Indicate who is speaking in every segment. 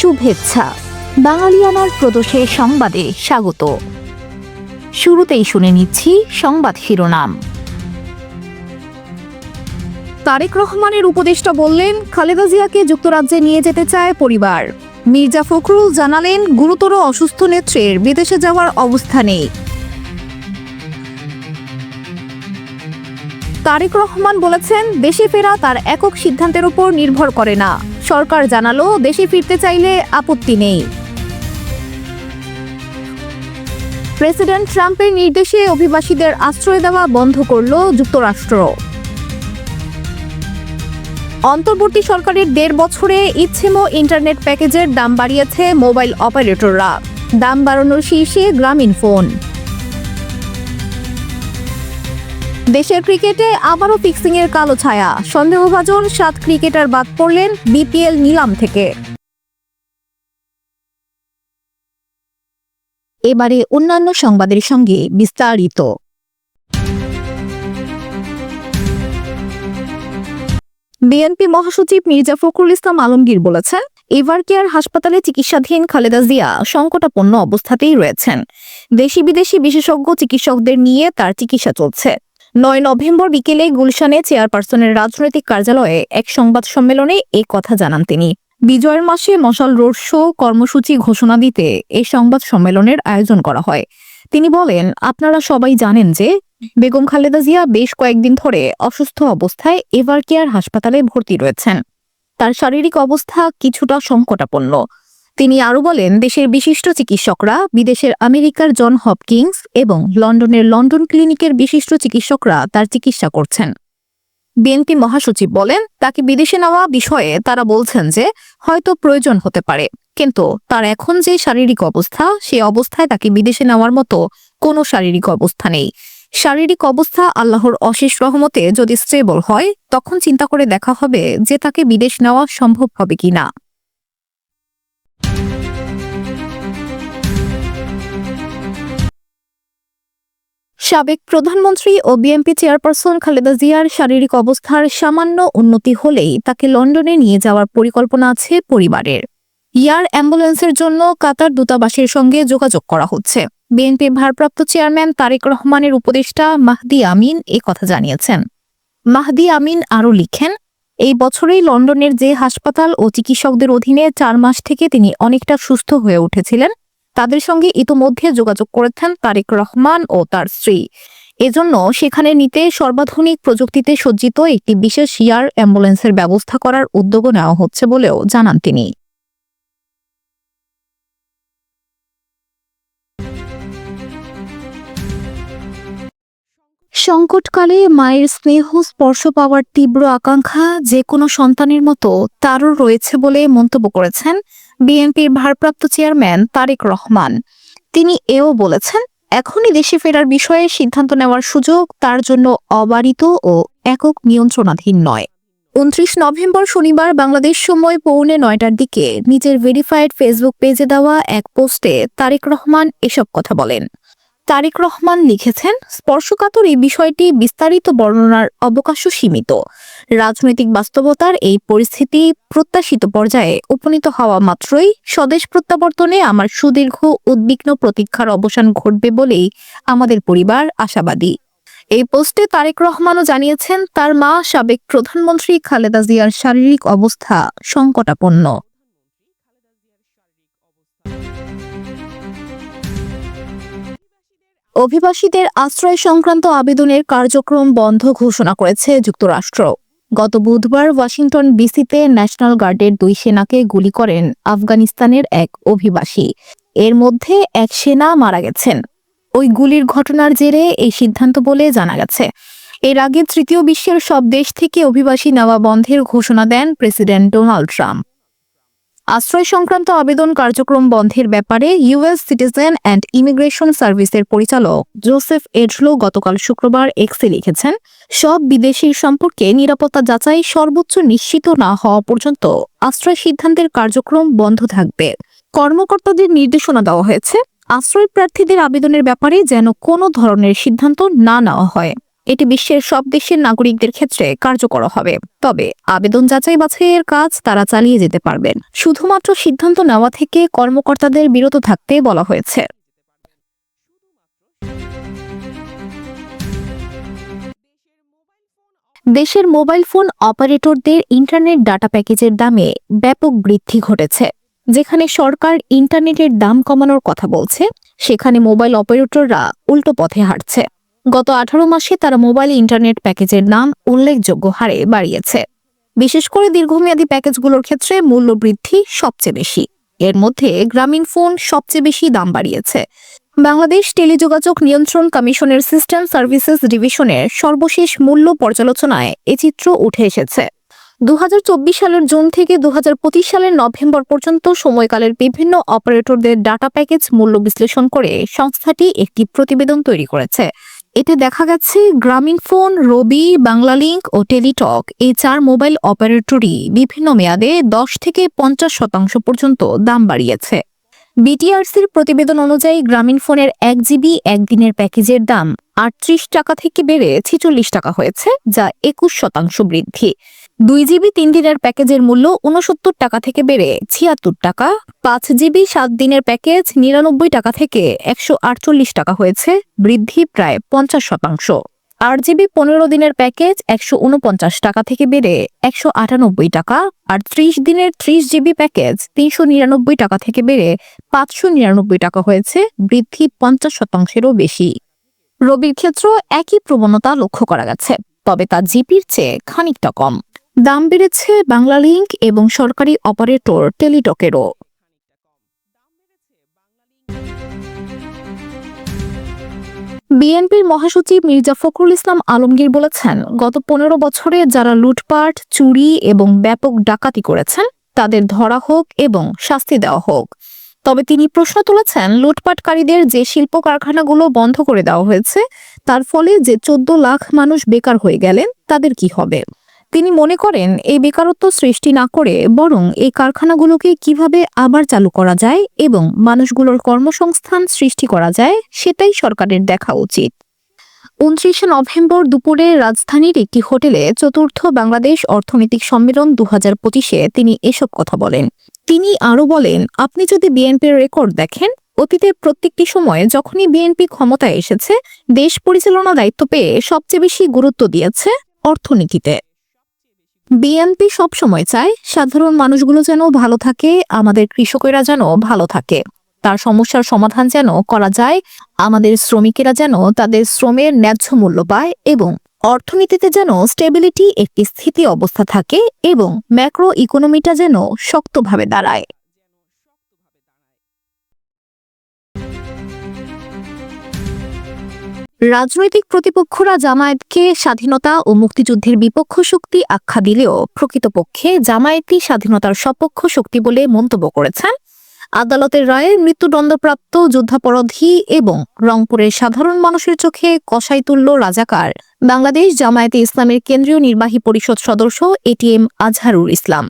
Speaker 1: শুভেচ্ছা। বাঙালিয়ানার প্রদোষে সংবাদে স্বাগত। শুরুতেই শুনে নিচ্ছি সংবাদ শিরোনাম। তারেক রহমানের উপদেষ্টা বললেন, খালেদা জিয়াকে যুক্তরাজ্যে নিয়ে যেতে চায় পরিবার। মির্জা ফখরুল জানালেন, গুরুতর অসুস্থ নেত্রের বিদেশে যাওয়ার অবস্থা নেই। তারেক রহমান বলেছেন, দেশে ফেরা তার একক সিদ্ধান্তের উপর নির্ভর করে না। সরকার জানালো, দেশে ফিরতে চাইলে আপত্তি নেই। প্রেসিডেন্ট ট্রাম্পের নির্দেশে অভিবাসীদের আশ্রয় দেওয়া বন্ধ করল যুক্তরাষ্ট্র। অন্তর্বর্তী সরকারের দেড় বছরে ইচ্ছেমো ইন্টারনেট প্যাকেজের দাম বাড়িয়েছে মোবাইল অপারেটররা। দাম বাড়ানোর শীর্ষে গ্রামীণ ফোন। দেশের ক্রিকেটে আবারও ফিক্সিংয়ের কালো ছায়া। সন্দেহভাজন সাত ক্রিকেটার বাদ পড়লেন বিপিএল নিলাম থেকে। এবারে অন্যান্য সংবাদের সঙ্গে বিস্তারিত। বিএনপি মহাসচিব মির্জা ফখরুল ইসলাম আলমগীর বলেছেন এভার কেয়ার হাসপাতালে চিকিৎসাধীন খালেদা জিয়া সংকটাপন্ন অবস্থাতেই রয়েছেন। দেশি বিদেশি বিশেষজ্ঞ চিকিৎসকদের নিয়ে তার চিকিৎসা চলছে। নয় নভেম্বর বিকেলে গুলশানে চেয়ারপারসনের রাজনৈতিক কার্যালয়ে এক সংবাদ সম্মেলনে এ কথা জানান তিনি। বিজয়ের মাসে মশাল রোড শো কর্মসূচি ঘোষণা দিতে এই সংবাদ সম্মেলনের আয়োজন করা হয়। তিনি বলেন, আপনারা সবাই জানেন যে বেগম খালেদা জিয়া বেশ কয়েকদিন ধরে অসুস্থ অবস্থায় এভার কেয়ার হাসপাতালে ভর্তি রয়েছেন। তার শারীরিক অবস্থা কিছুটা সংকটাপন্ন। তিনি আরও বলেন, দেশের বিশিষ্ট চিকিৎসকরা, বিদেশের আমেরিকার জন হপকিংস এবং লন্ডনের লন্ডন ক্লিনিকের বিশিষ্ট চিকিৎসকরা তার চিকিৎসা করছেন। বিএনপি মহাসচিব বলেন, তাকে বিদেশে নেওয়া বিষয়ে তারা বলছেন যে, হয়তো প্রয়োজন হতে পারে। কিন্তু তার এখন যে শারীরিক অবস্থা সেই অবস্থায় তাকে বিদেশে নেওয়ার মতো কোনো শারীরিক অবস্থা নেই। শারীরিক অবস্থা আল্লাহর অশেষ রহমতে যদি স্টেবল হয়, তখন চিন্তা করে দেখা হবে যে তাকে বিদেশ নেওয়া সম্ভব হবে কিনা। সাবেক প্রধানমন্ত্রী ও বিএনপি চেয়ারপারসন খালেদা জিয়ার শারীরিক অবস্থার সামান্য উন্নতি হলেই তাকে লন্ডনে নিয়ে যাওয়ার পরিকল্পনা আছে পরিবারের। ইয়ার অ্যাম্বুলেন্সের জন্য কাতার দূতাবাসের সঙ্গে যোগাযোগ করা হচ্ছে। বিএনপির ভারপ্রাপ্ত চেয়ারম্যান তারেক রহমানের উপদেষ্টা মাহদি আমিন এ কথা জানিয়েছেন। মাহদি আমিন আরও লিখেন, এই বছরেই লন্ডনের যে হাসপাতাল ও চিকিৎসকদের অধীনে চার মাস থেকে তিনি অনেকটা সুস্থ হয়ে উঠেছিলেন তাদের সঙ্গে ইতোমধ্যে যোগাযোগ করেছেন তারেক রহমান ও তার স্ত্রী। এজন্য সেখানে নিতে সর্বাধুনিক প্রযুক্তিতে সজ্জিত একটি বিশেষ ইয়ার অ্যাম্বুলেন্সের ব্যবস্থা করার উদ্যোগও নেওয়া হচ্ছে বলেও জানান তিনি। সংকটকালে মায়ের স্নেহ, স্পর্শ পাওয়ার তীব্র আকাঙ্ক্ষা যে কোনো সন্তানের মতো তারও রয়েছে বলে মন্তব্য করেছেন বিএনপির ভারপ্রাপ্ত চেয়ারম্যান তারেক রহমান। তিনি এও বলেছেন, এখনই দেশে ফেরার বিষয়ে সিদ্ধান্ত নেওয়ার সুযোগ তার জন্য অবারিত ও একক নিয়ন্ত্রণাধীন নয়। উনত্রিশ নভেম্বর শনিবার বাংলাদেশ সময় পৌনে নয়টার দিকে নিজের ভেরিফাইড ফেসবুক পেজে দেওয়া এক পোস্টে তারেক রহমান এসব কথা বলেন। তারেক রহমান লিখেছেন, স্পর্শকাতর এই বিষয়টি বিস্তারিত বর্ণনার অবকাশও সীমিত। রাজনৈতিক বাস্তবতার এই পরিস্থিতি প্রত্যাশিত পর্যায়ে উপনীত হওয়া মাত্রই স্বদেশ প্রত্যাবর্তনে আমার সুদীর্ঘ উদ্বিগ্ন প্রতীক্ষার অবসান ঘটবে বলেই আমাদের পরিবার আশাবাদী। এই পোস্টে তারেক রহমানও জানিয়েছেন, তার মা সাবেক প্রধানমন্ত্রী খালেদা জিয়ার শারীরিক অবস্থা সংকটাপন্ন। অভিবাসীদের আশ্রয় সংক্রান্ত আবেদনের কার্যক্রম বন্ধ ঘোষণা করেছে যুক্তরাষ্ট্র। গত বুধবার ওয়াশিংটন ডিসিতে ন্যাশনাল গার্ডের দুই সেনাকে গুলি করেন আফগানিস্তানের এক অভিবাসী। এর মধ্যে এক সেনা মারা গেছেন। ওই গুলির ঘটনার জেরে এই সিদ্ধান্ত বলে জানা গেছে। এর আগে তৃতীয় বিশ্বের সব দেশ থেকে অভিবাসী নেওয়া বন্ধের ঘোষণা দেন প্রেসিডেন্ট ডোনাল্ড ট্রাম্প। আশ্রয় সংক্রান্ত আবেদন কার্যক্রম বন্ধের ব্যাপারে ইউএস সিটিজেন অ্যান্ড ইমিগ্রেশন সার্ভিসের পরিচালক জোসেফ এডলো গতকাল শুক্রবার এক্সে লিখেছেন, সব বিদেশির সম্পর্কে নিরাপত্তা যাচাই সর্বোচ্চ নিশ্চিত না হওয়া পর্যন্ত আশ্রয় সিদ্ধান্তের কার্যক্রম বন্ধ থাকবে। কর্মকর্তাদের নির্দেশনা দেওয়া হয়েছে, আশ্রয় প্রার্থীদের আবেদনের ব্যাপারে যেন কোনো ধরনের সিদ্ধান্ত না নেওয়া হয়। এটি বিশ্বের সব দেশের নাগরিকদের ক্ষেত্রে কার্যকর হবে। তবে আবেদন যাচাই বাছাইয়ের কাজ তারা চালিয়ে যেতে পারবেন। শুধুমাত্র সিদ্ধান্ত নেওয়া থেকে কর্মকর্তাদের বিরত থাকতে বলা হয়েছে। দেশের মোবাইল ফোন অপারেটরদের ইন্টারনেট ডাটা প্যাকেজের দামে ব্যাপক বৃদ্ধি ঘটেছে। যেখানে সরকার ইন্টারনেটের দাম কমানোর কথা বলছে, সেখানে মোবাইল অপারেটররা উল্টো পথে হাঁটছে। গত আঠারো মাসে তারা মোবাইল ইন্টারনেট প্যাকেজের দাম উল্লেখযোগ্য হারে বাড়িয়েছে। বিশেষ করে দীর্ঘমেয়াদী প্যাকেজগুলোর ক্ষেত্রে মূল্য বৃদ্ধি সবচেয়ে বেশি। এর মধ্যে গ্রামীণ ফোন সবচেয়ে বেশি দাম বাড়িয়েছে। বাংলাদেশ টেলিযোগাযোগ নিয়ন্ত্রণ কমিশনের সিস্টেম সার্ভিসেস ডিভিশনের সর্বশেষ মূল্য পর্যালোচনায় এ চিত্র উঠে এসেছে। দু হাজার চব্বিশ সালের জুন থেকে দু হাজার পঁচিশ সালের নভেম্বর পর্যন্ত সময়কালের বিভিন্ন অপারেটরদের ডাটা প্যাকেজ মূল্য বিশ্লেষণ করে সংস্থাটি একটি প্রতিবেদন তৈরি করেছে। এতে দেখা গেছে গ্রামীণ ফোন, রবি, বাংলালিংক ও টেলিটক এই চার মোবাইল অপারেটরই বিভিন্ন মেয়াদে দশ থেকে পঞ্চাশ শতাংশ পর্যন্ত দাম বাড়িয়েছে। বিটিআরসির প্রতিবেদন অনুযায়ী গ্রামীণ ফোনের এক জিবি একদিনের প্যাকেজের দাম আটত্রিশ টাকা থেকে বেড়ে ছিচল্লিশ টাকা হয়েছে, যা একুশ শতাংশ বৃদ্ধি। দুই জিবি, তিন দিনের প্যাকেজের মূল্য উনসত্তর টাকা থেকে বেড়ে ছিয়াত্তর টাকা। পাঁচ জিবি, সাত দিনের প্যাকেজ নিরানব্বই টাকা থেকে একশো আটচল্লিশ টাকা হয়েছে, বৃদ্ধি প্রায় পঞ্চাশ শতাংশ। আট জিবি, পনেরো দিনের প্যাকেজ একশো উনপঞ্চাশ টাকা থেকে বেড়ে একশো আটানব্বই টাকা, আর ত্রিশ দিনের ত্রিশ জিবি প্যাকেজ তিনশো নিরানব্বই টাকা থেকে বেড়ে পাঁচশো নিরানব্বই টাকা হয়েছে, বৃদ্ধি পঞ্চাশ শতাংশেরও বেশি। রবির ক্ষেত্র একই প্রবণতা লক্ষ্য করা গেছে, তবে তা জিপির চেয়ে খানিকটা কম। দাম বেড়েছে বাংলালিংক এবং সরকারি অপারেটর টেলিটকেরও। বিএনপির মহাসচিব মির্জা ফখরুল ইসলাম আলমগীর বলেছেন, গত পনেরো বছরে যারা লুটপাট, চুরি এবং ব্যাপক ডাকাতি করেছেন, তাদের ধরা হোক এবং শাস্তি দেওয়া হোক। তবে তিনি প্রশ্ন তুলেছেন, লুটপাটকারীদের যে শিল্প কারখানাগুলো বন্ধ করে দেওয়া হয়েছে, তার ফলে যে চোদ্দ লাখ মানুষ বেকার হয়ে গেলেন, তাদের কি হবে? তিনি মনে করেন এই বেকারত্ব সৃষ্টি না করে বরং এই কারখানাগুলোকে কীভাবে আবার চালু করা যায় এবং মানুষগুলোর কর্মসংস্থান সৃষ্টি করা যায় সেটাই সরকারের দেখা উচিত। উনত্রিশে নভেম্বর দুপুরে রাজধানীর একটি হোটেলে চতুর্থ বাংলাদেশ অর্থনৈতিক সম্মেলন দু হাজার পঁচিশে তিনি এসব কথা বলেন। তিনি আরও বলেন, আপনি যদি বিএনপির রেকর্ড দেখেন অতীতের প্রত্যেকটি সময়ে যখনই বিএনপি ক্ষমতায় এসেছে, দেশ পরিচালনা দায়িত্ব পেয়ে সবচেয়ে বেশি গুরুত্ব দিয়েছে অর্থনীতিতে। বিএনপি সবসময় চায় সাধারণ মানুষগুলো যেন ভালো থাকে, আমাদের কৃষকেরা যেন ভালো থাকে। তার সমস্যার সমাধান যেন করা যায়, আমাদের শ্রমিকেরা যেন তাদের শ্রমের ন্যায্য মূল্য পায় এবং অর্থনীতিতে যেন স্টেবিলিটি একটি স্থিতি অবস্থা থাকে এবং ম্যাক্রো ইকোনমিটা যেন শক্তভাবে দাঁড়ায়। রাজনৈতিক প্রতিপক্ষরা জামায়াতকে স্বাধীনতা ও মুক্তিযুদ্ধের বিপক্ষ শক্তি আখ্যা দিলেও প্রকৃতপক্ষে জামায়াতই স্বাধীনতার সপক্ষ শক্তি বলে মন্তব্য করেছেন। আদালতের রায়ে মৃত্যুদণ্ডপ্রাপ্ত যুদ্ধাপরাধী এবং রংপুরের সাধারণ মানুষের চোখে কষাই তুল্য রাজাকার, বাংলাদেশ জামায়াতে ইসলামের কেন্দ্রীয় নির্বাহী পরিষদ সদস্য এটিএম আজহারুল ইসলাম।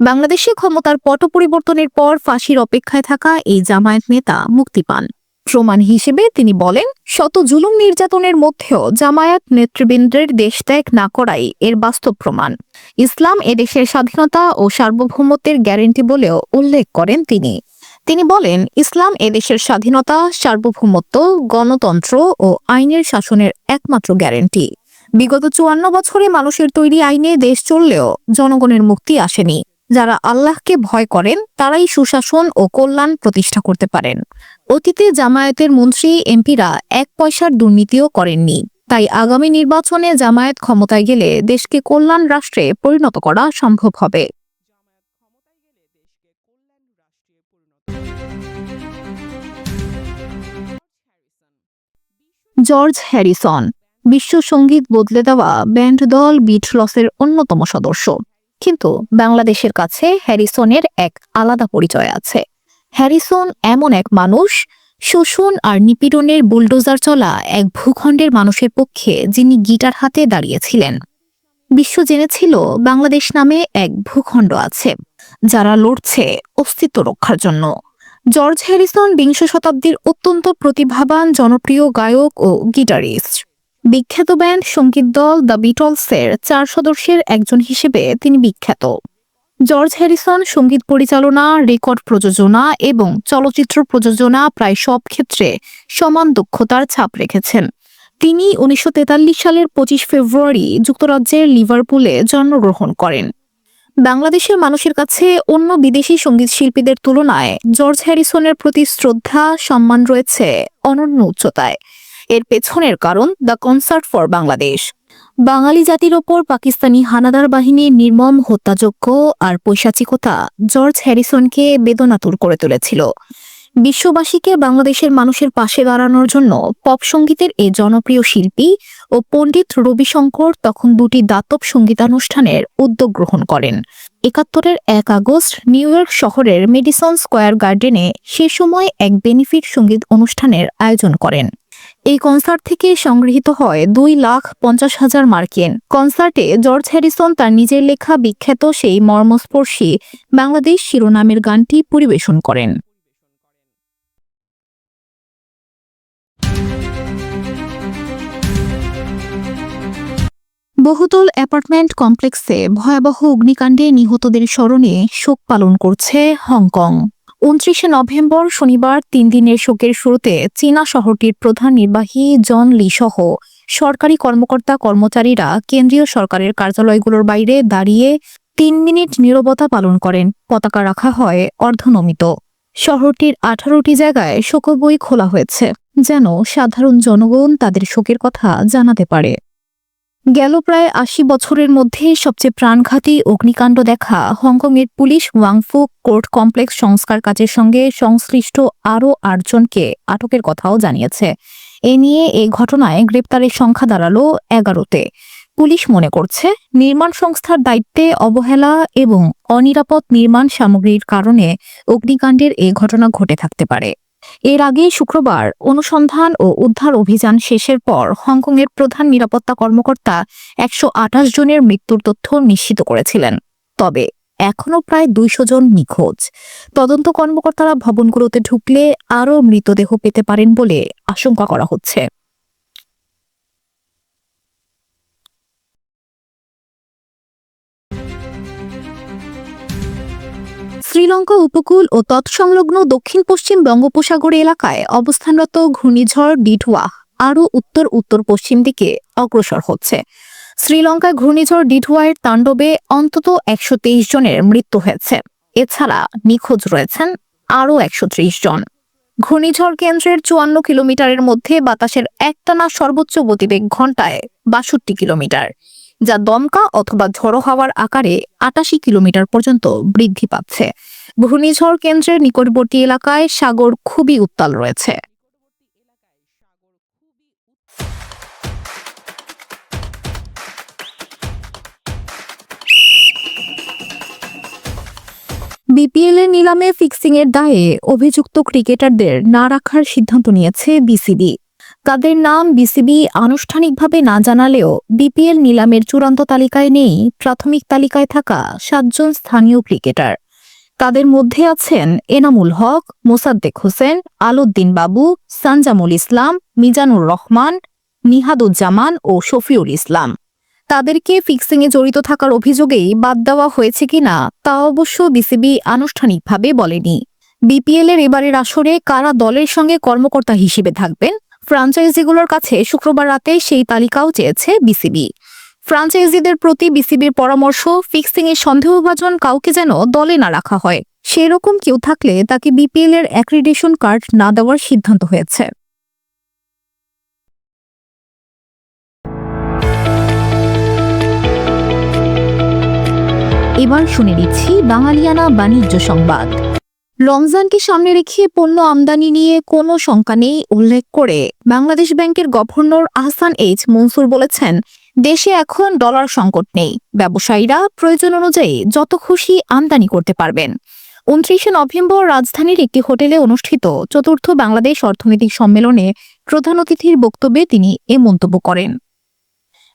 Speaker 1: বাংলাদেশে ক্ষমতার পট পরিবর্তনের পর ফাঁসির অপেক্ষায় থাকা এই জামায়াত নেতা মুক্তি পান। প্রমাণ হিসেবে তিনি বলেন, শত জুলুম নির্যাতনের মধ্যেও জামায়াত নেতৃবৃন্দের দেশ ত্যাগ না করাই এর বাস্তব প্রমাণ। ইসলাম এদেশের স্বাধীনতা ও সার্বভৌমত্বের গ্যারেন্টি বলেও উল্লেখ করেন তিনি। তিনি বলেন, ইসলাম এদেশের স্বাধীনতা, সার্বভৌমত্ব, গণতন্ত্র ও আইনের শাসনের একমাত্র গ্যারেন্টি। বিগত চুয়ান্ন বছরে মানুষের তৈরি আইনে দেশ চললেও জনগণের মুক্তি আসেনি। যারা আল্লাহকে ভয় করেন, তারাই সুশাসন ও কল্যাণ প্রতিষ্ঠা করতে পারেন। অতীতে জামায়াতের মন্ত্রী, এমপিরা এক পয়সার দুর্নীতিও করেননি। তাই আগামী নির্বাচনে জামায়াত ক্ষমতায় গেলে দেশকে কল্যাণ রাষ্ট্রে পরিণত করা সম্ভব হবে। জর্জ হ্যারিসন, বিশ্ব সংগীত বদলে দেওয়া ব্যান্ড দল বিটলসের অন্যতম সদস্য। কিন্তু বাংলাদেশের কাছে হ্যারিসনের এক আলাদা পরিচয় আছে। হ্যারিসন এমন এক মানুষ, শোষণ আর নিপীড়নের বুলডোজার চলা এক ভূখণ্ডের মানুষের পক্ষে যিনি গিটার হাতে দাঁড়িয়েছিলেন। বিশ্ব জেনেছিল বাংলাদেশ নামে এক ভূখণ্ড আছে, যারা লড়ছে অস্তিত্ব রক্ষার জন্য। জর্জ হ্যারিসন বিংশ শতাব্দীর অত্যন্ত প্রতিভাবান, জনপ্রিয় গায়ক ও গিটারিস্ট। বিখ্যাত ব্যান্ড সংগীত দল দ্য বিটলসের চার সদস্যের একজন হিসেবে তিনি বিখ্যাত। জর্জ হ্যারিসন, সংগীত পরিচালনা, রেকর্ড প্রযোজনা এবং চলচ্চিত্র প্রযোজনা প্রায় সব ক্ষেত্রে সমান দক্ষতার ছাপ রেখেছেন। তিনি উনিশশো তেতাল্লিশ সালের পঁচিশ ফেব্রুয়ারি যুক্তরাজ্যের লিভারপুলে জন্মগ্রহণ করেন। বাংলাদেশের মানুষের কাছে অন্য বিদেশি সংগীত শিল্পীদের তুলনায় জর্জ হ্যারিসনের প্রতি শ্রদ্ধা, সম্মান রয়েছে অনন্য উচ্চতায়। এর পেছনের কারণ দ্য কনসার্ট ফর বাংলাদেশ। বাঙালি জাতির ওপর পাকিস্তানি হানাদার বাহিনীর নির্মম হত্যাযজ্ঞ আর পৈশাচিকতা জর্জ হ্যারিসনকে বেদনাতুর করে তুলেছিল। বিশ্ববাসীকে বাংলাদেশের মানুষের পাশে দাঁড়ানোর জন্য পপ সঙ্গীতের এই জনপ্রিয় শিল্পী ও পণ্ডিত রবিশঙ্কর তখন দুটি দাতব সঙ্গীতানুষ্ঠানের উদ্যোগ গ্রহণ করেন। একাত্তরের এক আগস্ট নিউ ইয়র্ক শহরের মেডিসন স্কোয়ার গার্ডেনে সে সময় এক বেনিফিট সংগীত অনুষ্ঠানের আয়োজন করেন। এই কনসার্ট থেকে সংগৃহীত হয় দুই লাখ পঞ্চাশ হাজার মার্কিন। কনসার্টে জর্জ হ্যারিসন তার নিজের লেখা বিখ্যাত সেই মর্মস্পর্শী বাংলাদেশ শিরোনামের গানটি পরিবেশন করেন। বহুতল অ্যাপার্টমেন্ট কমপ্লেক্সে ভয়াবহ অগ্নিকাণ্ডে নিহতদের স্মরণে শোক পালন করছে হংকং। উনত্রিশে নভেম্বর শনিবার তিন দিনের শোকের শুরুতে চীনা শহরটির প্রধান নির্বাহী জন লি সহ সরকারি কর্মকর্তা কর্মচারীরা কেন্দ্রীয় সরকারের কার্যালয়গুলোর বাইরে দাঁড়িয়ে তিন মিনিট নীরবতা পালন করেন। পতাকা রাখা হয় অর্ধনমিত। শহরটির আঠারোটি জায়গায় শোকবই খোলা হয়েছে, যেন সাধারণ জনগণ তাদের শোকের কথা জানাতে পারে। গেল প্রায় আশি বছরের মধ্যে সবচেয়ে প্রাণঘাতী অগ্নিকাণ্ড দেখা হংকংয়ের পুলিশ ওয়াংফু কোর্ট কমপ্লেক্স সংস্কার কাজের সঙ্গে সংশ্লিষ্ট আরও আটজনকে আটকের কথাও জানিয়েছে। এ নিয়ে এই ঘটনায় গ্রেপ্তারের সংখ্যা দাঁড়াল এগারোতে। পুলিশ মনে করছে, নির্মাণ সংস্থার দায়িত্বে অবহেলা এবং অনিরাপদ নির্মাণ সামগ্রীর কারণে অগ্নিকাণ্ডের এ ঘটনা ঘটে থাকতে পারে। এর আগে শুক্রবার অনুসন্ধান ও উদ্ধার অভিযান শেষের পর হংকংয়ের প্রধান নিরাপত্তা কর্মকর্তা একশো আঠাশ জনের মৃত্যুর তথ্য নিশ্চিত করেছিলেন। তবে এখনও প্রায় দুইশো জন নিখোঁজ। তদন্ত কর্মকর্তারা ভবনগুলোতে ঢুকলে আরও মৃতদেহ পেতে পারেন বলে আশঙ্কা করা হচ্ছে। শ্রীলঙ্কা উপকূল ও তৎসংলগ্ন দক্ষিণ পশ্চিম বঙ্গোপসাগর এলাকায় অবস্থানরত ঘূর্ণিঝড় ডিটওয়া আরও উত্তর উত্তর পশ্চিম দিকে অগ্রসর হচ্ছে। শ্রীলঙ্কায় ঘূর্ণিঝড় ডিটওয়ার তাণ্ডবে অন্তত একশো তেইশ জনের মৃত্যু হয়েছে। এছাড়া নিখোঁজ রয়েছেন আরও একশো জন। ঘূর্ণিঝড় কেন্দ্রের চুয়ান্ন কিলোমিটারের মধ্যে বাতাসের একটানা সর্বোচ্চ গতিবেগ ঘন্টায় বাষট্টি কিলোমিটার। যা দমকা অথবা ঝড়ো হাওয়ার আকারে আটাশি কিলোমিটার পর্যন্ত বৃদ্ধি পাচ্ছে। ঘূর্ণিঝড় কেন্দ্রের নিকটবর্তী এলাকায় সাগর খুবই উত্তাল রয়েছে। বিপিএল এর নিলামে ফিক্সিং এর দায়ে অভিযুক্ত ক্রিকেটারদের না রাখার সিদ্ধান্ত নিয়েছে বিসিবি। তাদের নাম বিসিবি আনুষ্ঠানিকভাবে না জানালেও বিপিএল নিলামের চূড়ান্ত তালিকায় নেই প্রাথমিক তালিকায় থাকা সাতজন স্থানীয় ক্রিকেটার। তাদের মধ্যে আছেন এনামুল হক, মোসাদ্দেক হোসেন, আলউদ্দিন বাবু, সানজামুল ইসলাম, মিজানুর রহমান, নিহাদুজ্জামান ও শফিউল ইসলাম। তাদেরকে ফিক্সিংয়ে জড়িত থাকার অভিযোগেই বাদ দেওয়া হয়েছে কিনা তা অবশ্য বিসিবি আনুষ্ঠানিকভাবে বলেনি। বিপিএল এর এবারের আসরে কারা দলের সঙ্গে কর্মকর্তা হিসেবে থাকবেন ফ্রাঞ্চাইজিগুলোর কাছে শুক্রবার রাতে সেই তালিকাও চেয়েছে বিসিবি। ফ্রাঞ্চাইজিদের প্রতি বিসিবির পরামর্শ ফিক্সিং এ সন্দেহভাজন কাউকে যেন দলে না রাখা হয়। সেরকম কেউ থাকলে তাকে বিপিএল এর অ্যাক্রিডেশন কার্ড না দেওয়ার সিদ্ধান্ত হয়েছে। এবার শুনে নিচ্ছি বাঙালিয়ানা বাণিজ্য সংবাদ। রমজানকে সামনে রেখে পণ্য আমদানি নিয়ে কোনো শঙ্কা নেই, উল্লেখ করে বাংলাদেশ ব্যাংকের গভর্নর আহসান এইচ মনসুর বলেছেন, দেশে এখন ডলার সংকট নেই। ব্যবসায়ীরা প্রয়োজন অনুযায়ী যত খুশি আমদানি করতে পারবেন। উনত্রিশে নভেম্বর রাজধানীর একটি হোটেলে অনুষ্ঠিত চতুর্থ বাংলাদেশ অর্থনৈতিক সম্মেলনে প্রধান অতিথির বক্তব্যে তিনি এ মন্তব্য করেন।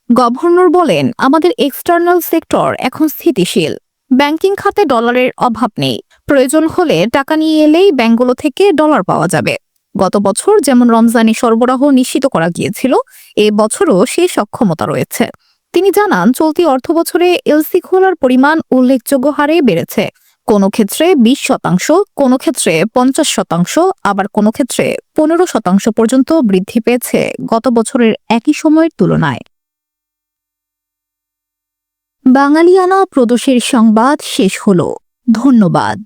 Speaker 1: গভর্নর বলেন, আমাদের এক্সটার্নাল সেক্টর এখন স্থিতিশীল। ব্যাংকিং খাতে ডলারের অভাব নেই। প্রয়োজন হলে টাকা নিয়ে এলেই ব্যাংকগুলো থেকে ডলার পাওয়া যাবে। গত বছর যেমন রমজানি সরবরাহ নিশ্চিত করা গিয়েছিল, এ বছরও সেই সক্ষমতা রয়েছে। তিনি জানান, চলতি অর্থবছরে এলসি খোলার পরিমাণ উল্লেখযোগ্য হারে বেড়েছে। কোনো ক্ষেত্রে বিশ শতাংশ, কোনো ক্ষেত্রে পঞ্চাশ শতাংশ, আবার কোনো ক্ষেত্রে পনেরো শতাংশ পর্যন্ত বৃদ্ধি পেয়েছে গত বছরের একই সময়ের তুলনায়। বাঙালিয়ানা প্রদোষের সংবাদ শেষ হলো। ধন্যবাদ।